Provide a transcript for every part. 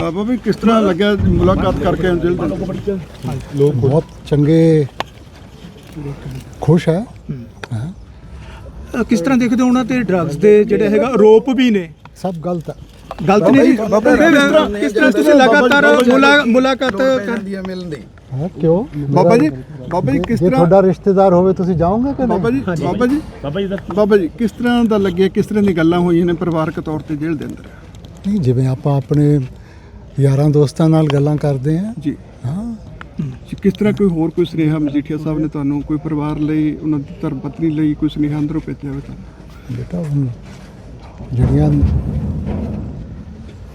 ਬਾਬਾ ਜੀ ਕਿਸ ਤਰ੍ਹਾਂ ਲੱਗਿਆ ਮੁਲਾਕਾਤ ਕਰਕੇ ਦਿਲ ਦੇ ਅੰਦਰ? ਲੋਕ ਬਹੁਤ ਚੰਗੇ ਖੁਸ਼ ਹੈ ਹਾਂ ਕਿਸ ਤਰ੍ਹਾਂ ਦੇਖਦੇ ਹੋ ਉਹਨਾਂ ਤੇ ਡਰੱਗਸ ਦੇ ਜਿਹੜੇ ਹੈਗਾ ਆਰੋਪ ਵੀ ਨੇ ਸਭ ਗਲਤ ਹੈ ਗਲਤ ਨਹੀਂ ਜੀ ਬਾਬਾ ਜੀ, ਕਿਸ ਤਰ੍ਹਾਂ- ਕਿਸ ਤਰ੍ਹਾਂ ਤੁਸੀਂ ਲਗਾਤਾਰ ਮੁਲਾ- ਮੁਲਾਕਾਤ ਕਰ ਹਾਂ ਕਿਉਂ ਬਾਬਾ ਜੀ ਬਾਬਾ ਜੀ ਕਿਸ ਜੇ ਤਰ੍ਹਾਂ ਤੁਹਾਡਾ ਰਿਸ਼ਤੇਦਾਰ ਹੋਵੇ ਤੁਸੀਂ ਜਾਓਗੇ ਕਿ ਬਾਬਾ ਨਹੀਂ ਜੀ ਬਾਬਾ ਜੀ ਬਾਬਾ ਜੀ ਕਿਸ ਤਰ੍ਹਾਂ ਦਾ ਲੱਗਿਆ ਕਿਸ ਤਰ੍ਹਾਂ ਦੀ ਗੱਲਾਂ ਹੋਈਆਂ ਨੇ ਪਰਿਵਾਰਕ ਤੌਰ ਤੇ ਜੇਲ੍ਹ ਦੇ ਅੰਦਰ ਨਹੀਂ ਜਿਵੇਂ ਆਪਾਂ ਆਪਣੇ ਯਾਰਾਂ ਦੋਸਤਾਂ ਨਾਲ ਗੱਲਾਂ ਕਰਦੇ ਹਾਂ। ਜੀ। ਹਾਂ। ਕਿਸ ਤਰ੍ਹਾਂ ਕੋਈ ਹੋਰ ਕੋਈ ਸੁਨੇਹਾ ਮਜੀਠੀਆ ਸਾਹਿਬ ਨੇ ਤੁਹਾਨੂੰ ਕੋਈ ਪਰਿਵਾਰ ਲਈ ਉਹਨਾਂ ਦੀ ਧਰਮ ਪਤਨੀ ਲਈ ਕੋਈ ਸੁਨੇਹਾ ਅੰਦਰੋਂ ਭੇਜਿਆ ਹੋਵੇ ਤੁਹਾਨੂੰ? ਬੇਟਾ ਹੁਣ ਜਿਹੜੀਆਂ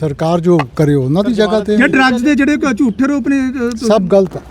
ਸਰਕਾਰ ਜੋ ਕਰੇ ਉਹਨਾਂ ਦੀ ਜਗ੍ਹਾ ਤੇ ਜੇ। ਡਰੱਗਸ ਦੇ ਜਿਹੜੇ ਝੂਠੇ ਰੂਪ ਨੇ ਅ, ਸਭ ਗਲਤ ਹੈ